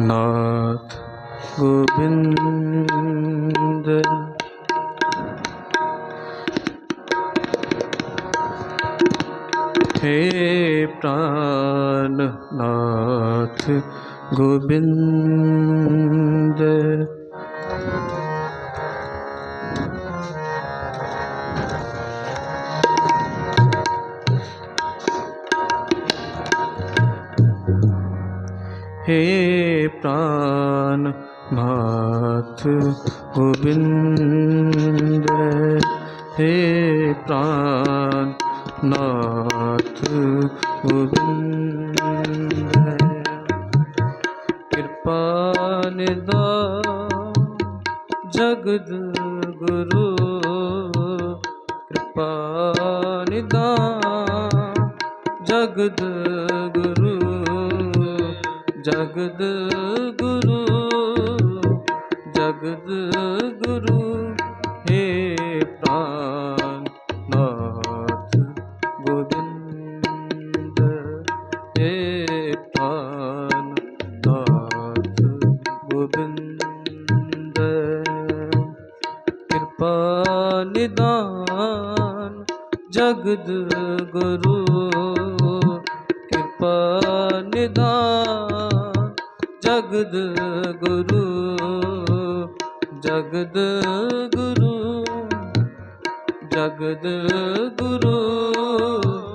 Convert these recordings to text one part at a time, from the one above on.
ਨਾਥ ਗੋਬਿੰਦ ਹੇ ਪ੍ਰਾਨ ਨਾਥ ਗੋਬਿੰਦ ਹੇ ਪ੍ਰਾਨ ਨਾਥ ਗੋਬਿੰਦ ਹੇ ਪ੍ਰਾਨ ਨਾਥ ਗੋਬਿੰਦ ਕਿਰਪਾ ਨਿਦਾਨ ਜਗਦ ਗੁਰੂ ਕਿਰਪਾ ਨਿਦਾਨ ਜਗਦ ਗੁਰੂ ਜਗਦ ਗੁਰੂ ਜਗਦ ਗੁਰੂ, ਹੈ ਪ੍ਰਾਨ ਨਾਥ ਗੋਬਿੰਦ, ਹੇ ਪ੍ਰਾਨ ਨਾਥ ਗੋਬਿੰਦ। ਕਿਰਪਾ ਨਿਦਾਨ ਜਗਦ ਗੁਰੂ, ਕਿਰਪਾ ਨਿਦਾਨ ਜਗਦ ਗੁਰੂ ਜਗਦ ਗੁਰੂ ਜਗਦ ਗੁਰੂ।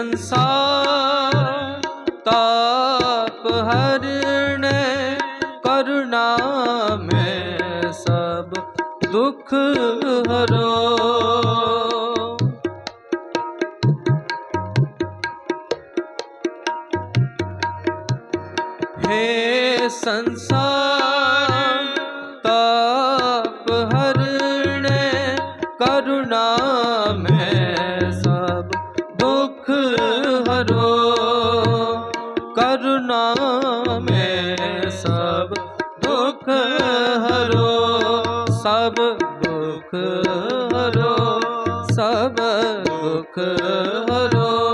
ਸੰਸਾਰ ਤਾਪ ਕਰੁਣਾ ਮੈਂ ਸਭ ਦੁਖ ਹਰੋ। ਹੇ ਸੰਸਾਰ ਤਾਪ ਹਰਣੈ ਕਰੁਣਾ ਮੈਂ ਦੁਖ ਹਰੋ ਕਰੁਣਾ ਮੈਂ ਸਭ ਸਭ ਦੁਖ ਹਰੋ ਸਭ ਦੁਖ ਹਰੋ।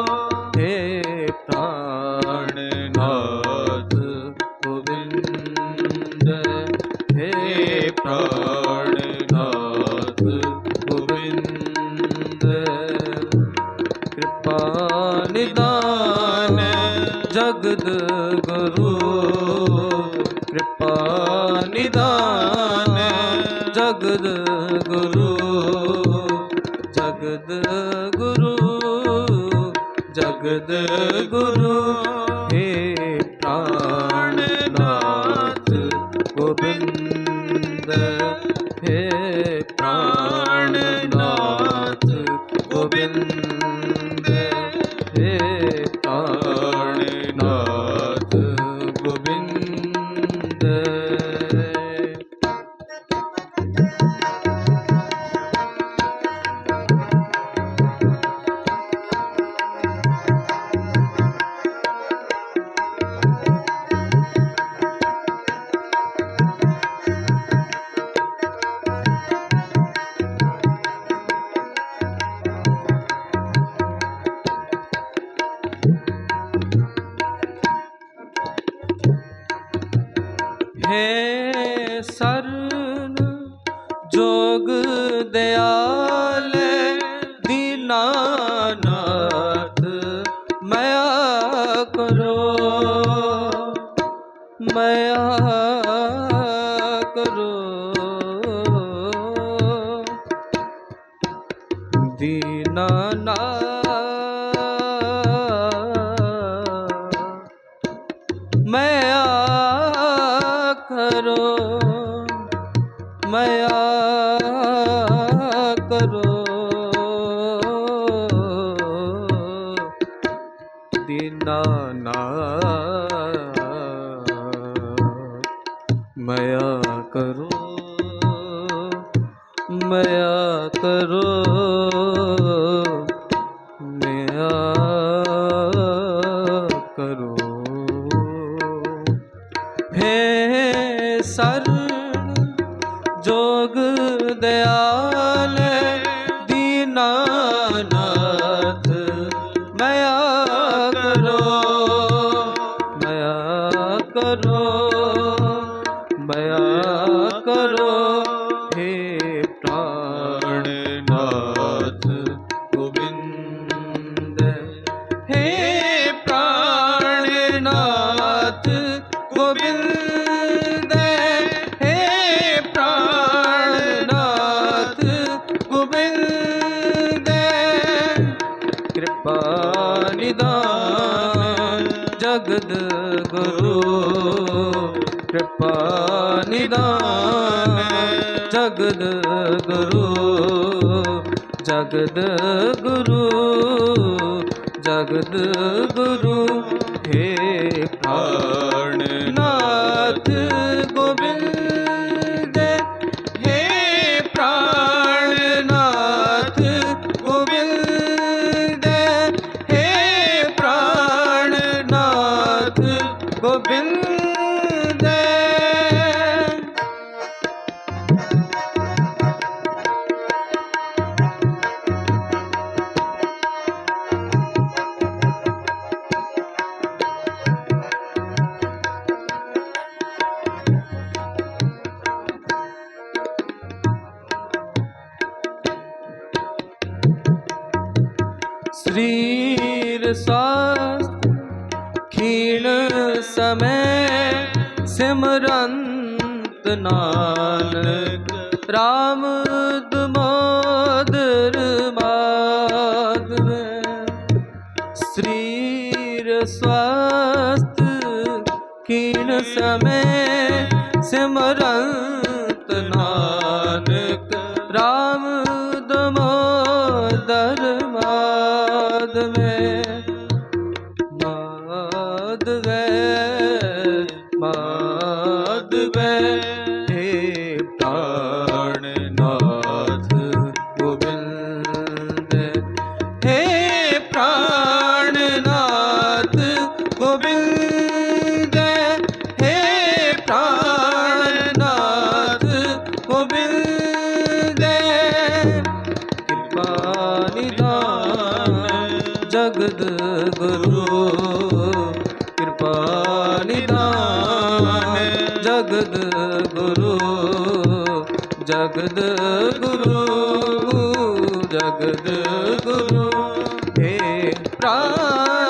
ਨਿਦਾਨ ਜਗਤ ਗੁਰੂ। ਕਿਰਪਾ ਨਿਦਾਨ ਜਗਤ ਗੁਰੂ। ਜਗਤ ਗੁਰੂ ਜਗਤ ਗੁਰੂ। ਏ ਪ੍ਰਾਣ ਨਾਥ ਗੋਬਿੰਦ। ਹੈ ਸਰਨ ਜੋਗ ਦਿਆਲੇ ਦੀਨਾਨਾਥ ਮੈਂ ਕਰੋ ਮੈਂ ਕਰੋ। ਮਇਆ ਕਰੋ। ਦੀਨਾ ਨਾ ਮਇਆ ਕਰੋ। ਮਇਆ ਕਰੋ। ਦਿਆਲ ਦੇ ਕਿਰਪਾ ਨਿਦਾਨ ਜਗਤ ਗੁਰੂ। ਕਿਰਪਾ ਨਿਦਾਨ ਜਗਤ ਗੁਰੂ। ਜਗਤ ਗੁਰੂ ਜਗਤ ਗੁਰੂ। ਹੇ ਪ੍ਰਾਣ ਖੀਣ ਸਮੇ ਸਿਮਰੰਤ ਨਾਲ RAM ਦਮੋਦਰ ਮਾਧਵ। ਸਰੀਰ ਸਵਸਤ ਕੀਣ ਸਮੇ ਸਿਮਰੰਤ ਨਾਨਕ। ਮਾਦਵੇ। ਜਗਦ ਗੁਰੂ ਜਗਦ ਗੁਰੂ ਜਗਦ ਗੁਰੂ। ਹੇ ਪ੍ਰਾਨ